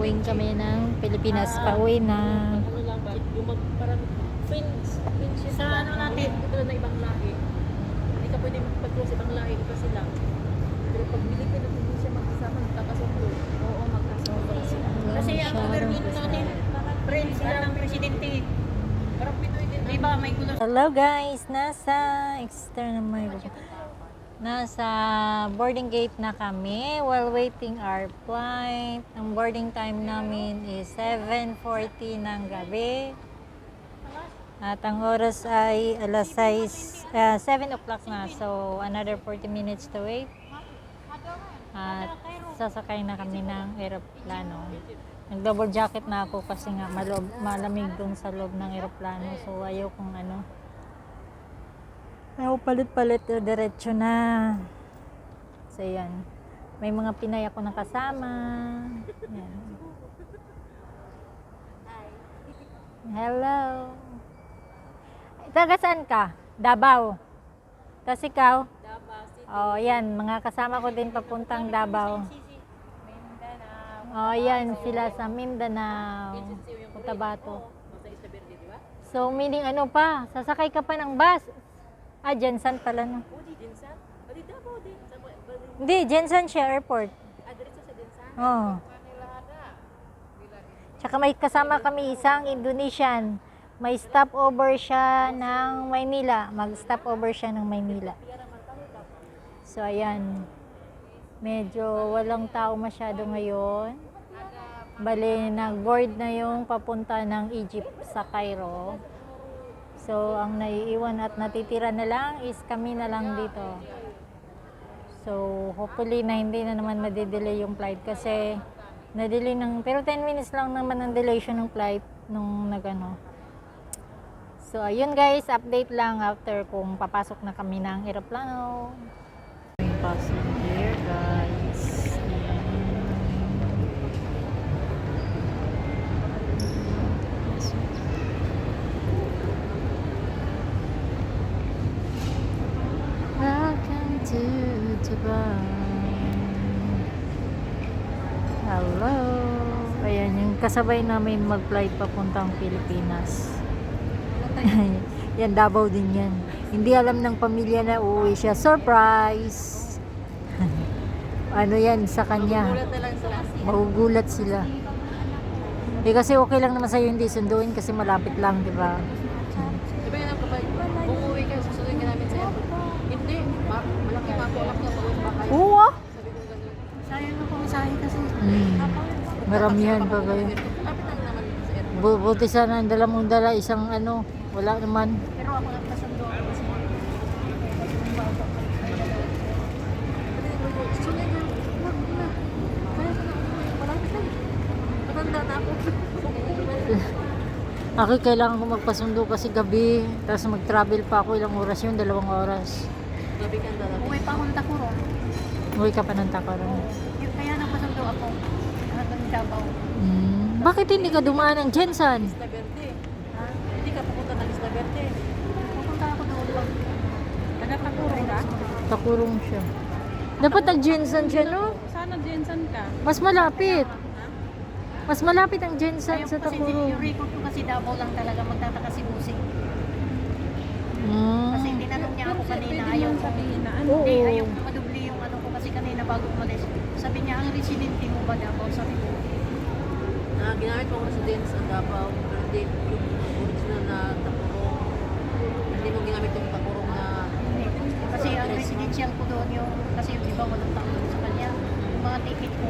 Going kami ng Pilipinas. Pauwi na. Ano lang ba? Yung mag, parang friends, friendship Sa ano natin? Ka na ibang lahi. Hindi ka pwede magpag-close sa ibang lahi. Iba sila. Pero pag Pilipino, hindi siya magkasama, magkakasundo. Oo, magkasama. Kasi ang government natin, friends sila ng presidente. Parang Pinoy din. Di ba, may gulo Hello guys, nasa external may Nasa boarding gate na kami while waiting our flight. Ang boarding time namin is 7.40 ng gabi. At ang oras ay alas 6, ah, 7 o'clock na. So, another 40 minutes to wait. At sasakay na kami ng aeroplano. Nag-double jacket na ako kasi nga malob, malamig dun sa loob ng aeroplano. So, ayaw kong ano. Ayaw palit-palit. eh, Diretso na. So, yan. May mga Pinay ako nakasama. Yan. Hello. Taga saan ka? Davao. Tapos ikaw? Oh, yan. Mga kasama ko din papuntang Davao. Oh, yan. Sila sa Mindanao. Cotabato. Ba? So, meaning ano pa? Sasakay ka pa ng bus? Ah, Jensen pala no. O, di Dinsan? O, di Davao din. Sa ba- ba- Hindi, Jensen siya airport. Ah, diretso sa Dinsan? Oh. Tsaka may kasama kami isang Indonesian. May stopover siya ng Maynila. Mag-stopover siya ng Maynila. So, ayan. Medyo walang tao masyado ngayon. Bali, nag-board na yung papunta ng Egypt sa Cairo. So, ang naiiwan at natitira na lang is kami na lang dito. So, hopefully na hindi na naman madedelay yung flight kasi nadelay ng, pero 10 minutes lang naman ang delay siya ng flight nung nagano. So, ayun guys, update lang after kung papasok na kami ng aeroplano. May passenger guys. Welcome to Dubai. Hello. Ayan, yung kasabay namin mag-flight papuntang Pilipinas. yan, Davao din yan. Hindi alam ng pamilya na uuwi siya. Surprise! ano yan sa kanya? Magugulat sila. Eh kasi okay lang naman sa'yo hindi sunduin kasi malapit lang, di ba? Di ba yun ang kapag umuwi ka, susunod ka namin sa airport? Hindi. Ma- malaki mapulak na pauwi pa kayo. Oo ah! Sabi ko ganun. Sayang na pamasahe kasi. Mm. Maramihan pa airport. Bu- Buti sana ang dala mong dala isang ano, wala naman. Pero ako nagpasundo ako kasi. Ako. Kailangan ko magpasundo kasi gabi, tapos mag-travel pa ako ilang oras yun, dalawang oras. Gabi ka na lang. Uwi pa akong Takuro. Uwi ka pa ng. Yung Kaya nagpasundo ako. Davao. Hmm. Bakit hindi ka dumaan ng Jensen? Isla Verde. Ha? Hindi ka pupunta ng Isla Verde. Pupunta ako doon Taga Takuro ka? Takurong siya. Dapat nag-Jensen siya, no? Sana Jensen ka. Mas malapit. Mas malapit ang Jensen Ayun sa kasi Takurong. yung record ko kasi Davao lang talaga magtataka si Busing. Hmm. Kasi tinanong niya ako kanina, ayaw ko. na Oo. Hindi, ayaw ko madubli yung ano ko kasi kanina bago umalis. Sabi niya, ang residente mo ba Davao? Sabi ko, Na ginamit mo residence ang Davao, hindi yung original na Takurong. Hindi mo ginamit yung Takurong na. Kasi ang residential ko doon yung, kasi yung iba walang tao sa kanya. Yung mga ticket ko,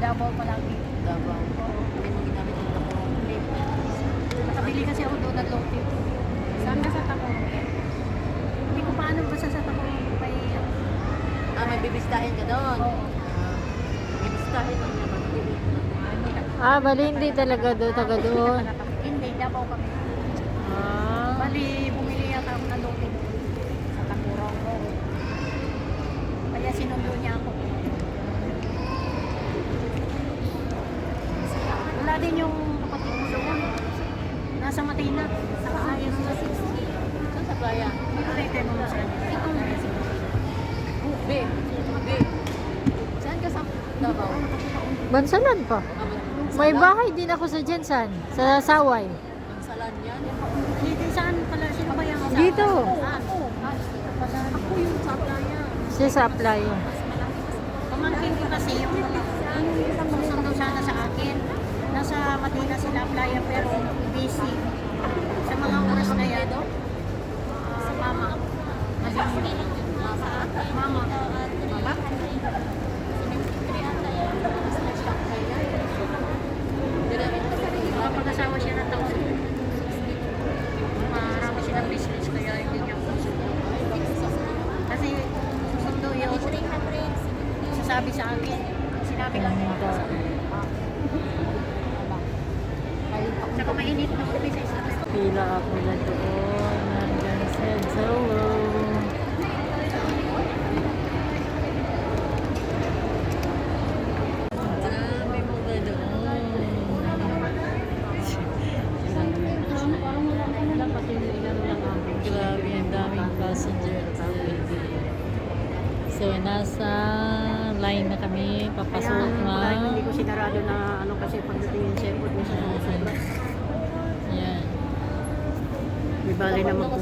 Davao palagi. Davao. Hindi mo ginamit yung Takurong. Hindi. Nakabili kasi ako doon ng low tip. Saan ka sa Takurong? Hindi ko paano basta sa tapong may, Ah, may bibistahin ka doon. oh, Ah, bibistahin mo Ah, bali hindi talaga do, taga doon. hindi, Davao kami. Ah. Bali, bumili yata ako ng low tip sa Takurong ko. Kaya sinundo niya ako. Wala din yung kapatid ko doon. Nasa Matina. Nakaayos na 60. Saan sa playa? United mo siya. B. B. Saan ka sa Davao? Bansalan pa. Ah, May bahay din ako sa Jensan, sa Saway. Salan yan. Dito saan pala? Sino ba yung Dito. Ah, pala. Ako yung sa playa. Siya sa Aplaya. Pamangkin ko kasi yung isang sundo sana sa akin. Nasa Manila sila playa pero busy. Sa mga oras na yan. ah, mama. Mama. Mama. Kapag-asawa siya ng taon. Marami silang business kaya hindi niya susundo. Kasi susundo yun. Sasabi sa akin. Sinabi lang niya. Saka mainit na ulit sa isa. Pila ako na doon. Hanggang said hello. Grabe mo ganoon. Grabe, ang daming passenger. So, nasa line na kami. Papasok Kaya na. hindi ko sinarado na ano kasi pagdating yung sepot mo sa sobra. Yan. May bali naman po.